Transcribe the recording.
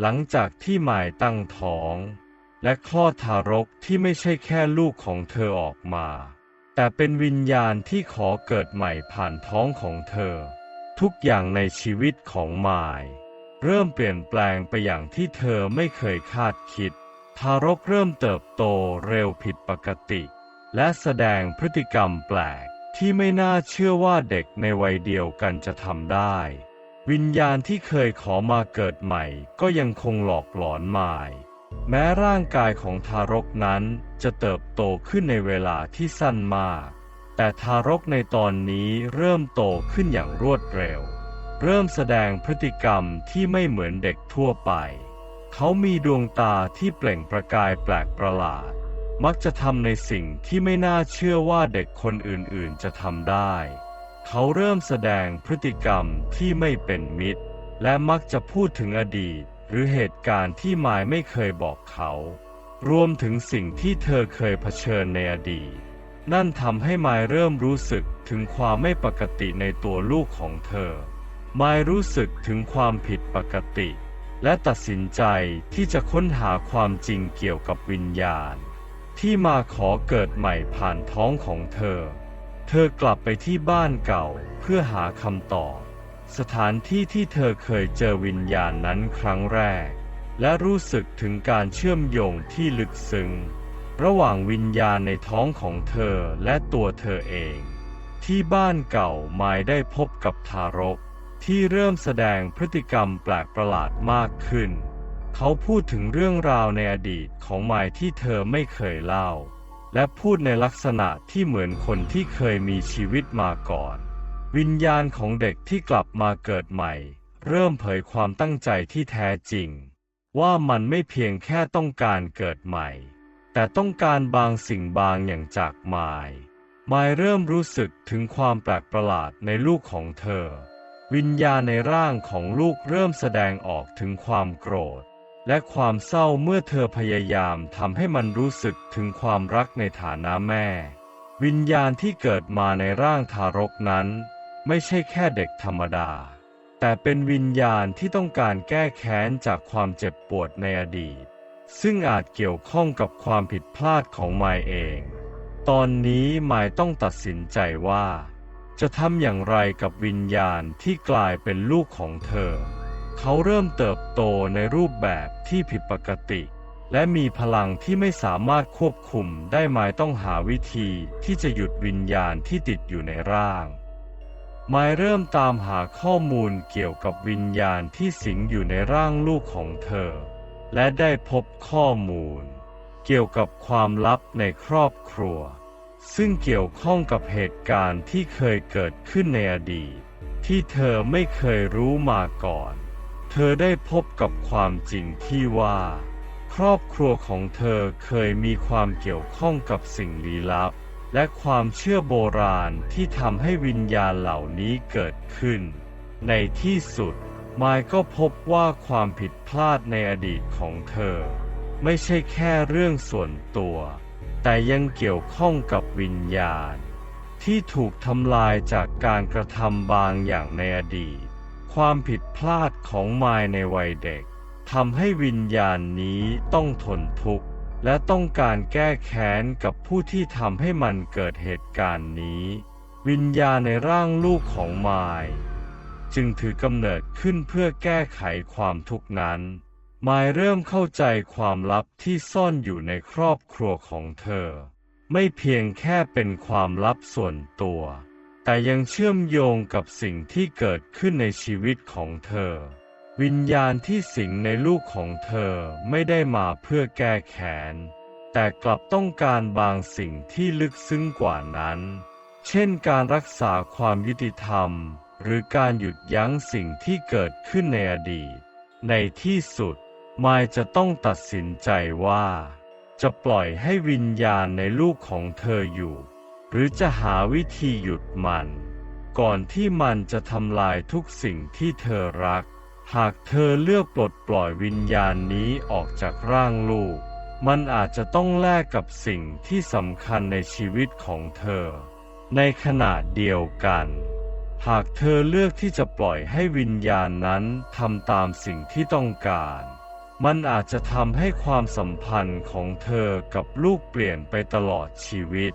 หลังจากที่หมายตั้งท้อง และคลอดทารกที่ไม่ใช่แค่ลูกของเธอออกมา แต่เป็นวิญญาณที่ขอเกิดใหม่ผ่านท้องของเธอ ทุกอย่างในชีวิตของมายเริ่มเปลี่ยนแปลงไปอย่างที่เธอไม่เคยคาดคิด ทารกเริ่มเติบโตเร็วผิดปกติ และแสดงพฤติกรรมแปลกที่ไม่น่าเชื่อว่าเด็กในวัยเดียวกันจะทำได้ วิญญาณที่เคยขอมาเกิดใหม่ก็ยังคงหลอกหลอนมาย แม้ร่างกายของทารกนั้นจะเติบโตขึ้นในเวลาที่สั้นมาก แต่ทารกในตอนนี้เริ่มโตขึ้นอย่างรวดเร็ว เริ่มแสดงพฤติกรรมที่ไม่เหมือนเด็กทั่วไป เขามีดวงตาที่เปล่งประกายแปลกประหลาด มักจะทำในสิ่งที่ไม่น่าเชื่อว่าเด็กคนอื่นๆ จะทำได้ เขาเริ่มแสดงพฤติกรรมที่ไม่เป็นมิตร และมักจะพูดถึงอดีต หรือเหตุการณ์ที่มายไม่เคยบอกเขา รวมถึงสิ่งที่เธอเคยเผชิญในอดีต นั่นทำให้มายเริ่มรู้สึกถึงความไม่ปกติในตัวลูกของเธอ มายรู้สึกถึงความผิดปกติ และตัดสินใจที่จะค้นหาความจริงเกี่ยวกับวิญญาณ ที่มาขอเกิดใหม่ผ่านท้องของเธอ ธอกลับไปที่บ้านเก่าเพื่อหาคำตอบ สถานที่ที่เธอเคยเจอวิญญาณนั้นครั้งแรก และรู้สึกถึงการเชื่อมโยงที่ลึกซึ้ง ระหว่างวิญญาณในท้องของเธอและตัวเธอเอง ที่บ้านเก่ามายได้พบกับทารก ที่เริ่มแสดงพฤติกรรมแปลกประหลาดมากขึ้น เขาพูดถึงเรื่องราวในอดีตของมายที่เธอไม่เคยเล่า และพูดในลักษณะที่เหมือนคนที่เคยมีชีวิตมาก่อน วิญญาณของเด็กที่กลับมาเกิดใหม่ เริ่มเผยความตั้งใจที่แท้จริง ว่ามันไม่เพียงแค่ต้องการเกิดใหม่ แต่ต้องการบางสิ่งบางอย่างจากมายมายเริ่มรู้สึกถึงความแปลกประหลาดในลูกของเธอ วิญญาณในร่างของลูกเริ่มแสดงออกถึงความโกรธ และความเศร้าเมื่อเธอพยายามทำให้มันรู้สึกถึงความรักในฐานะแม่ วิญญาณที่เกิดมาในร่างทารกนั้น ไม่ใช่แค่เด็กธรรมดา แต่เป็นวิญญาณที่ต้องการแก้แค้นจากความเจ็บปวดในอดีต ซึ่งอาจเกี่ยวข้องกับความผิดพลาดของมายเอง ตอนนี้มายต้องตัดสินใจว่า จะทำอย่างไรกับวิญญาณที่กลายเป็นลูกของเธอ เขาเริ่มเติบโตในรูปแบบที่ผิดปกติ และมีพลังที่ไม่สามารถควบคุมได้หมายต้องหาวิธีที่จะหยุดวิญญาณที่ติดอยู่ในร่างมายเริ่มตามหาข้อมูลเกี่ยวกับวิญญาณที่สิงอยู่ในร่างลูกของเธอ และได้พบข้อมูล เกี่ยวกับความลับในครอบครัว ซึ่งเกี่ยวข้องกับเหตุการณ์ที่เคยเกิดขึ้นในอดีต ที่เธอไม่เคยรู้มาก่อน เธอได้พบกับความจริงที่ว่า ครอบครัวของเธอเคยมีความเกี่ยวข้องกับสิ่งลี้ลับ และความเชื่อโบราณที่ทำให้วิญญาณเหล่านี้เกิดขึ้น ในที่สุดมายก็พบว่าความผิดพลาดในอดีตของเธอ ไม่ใช่แค่เรื่องส่วนตัว แต่ยังเกี่ยวข้องกับวิญญาณ ที่ถูกทำลายจากการกระทำบางอย่างในอดีต ความผิดพลาดของมายในวัยเด็กทำให้วิญญาณนี้ต้องทนทุกข์ และต้องการแก้แค้นกับผู้ที่ทำให้มันเกิดเหตุการณ์นี้ วิญญาณในร่างลูกของมายจึงถือกำเนิดขึ้นเพื่อแก้ไขความทุกข์นั้น มายเริ่มเข้าใจความลับที่ซ่อนอยู่ในครอบครัวของเธอ ไม่เพียงแค่เป็นความลับส่วนตัว แต่ยังเชื่อมโยงกับสิ่งที่เกิดขึ้นในชีวิตของเธอ วิญญาณที่สิงในลูกของเธอไม่ได้มาเพื่อแก้แค้น แต่กลับต้องการบางสิ่งที่ลึกซึ้งกว่านั้น เช่นการรักษาความยุติธรรม หรือการหยุดยั้งสิ่งที่เกิดขึ้นในอดีต ในที่สุด มายจะต้องตัดสินใจว่า จะปล่อยให้วิญญาณในลูกของเธออยู่ หรือจะหาวิธีหยุดมัน ก่อนที่มันจะทำลายทุกสิ่งที่เธอรัก หากเธอเลือกปลดปล่อยวิญญาณนี้ออกจากร่างลูก มันอาจจะต้องแลกกับสิ่งที่สำคัญในชีวิตของเธอ ในขณะเดียวกัน หากเธอเลือกที่จะปล่อยให้วิญญาณนั้นทำตามสิ่งที่ต้องการมันอาจจะทำให้ความสัมพันธ์ของเธอกับลูกเปลี่ยนไปตลอดชีวิต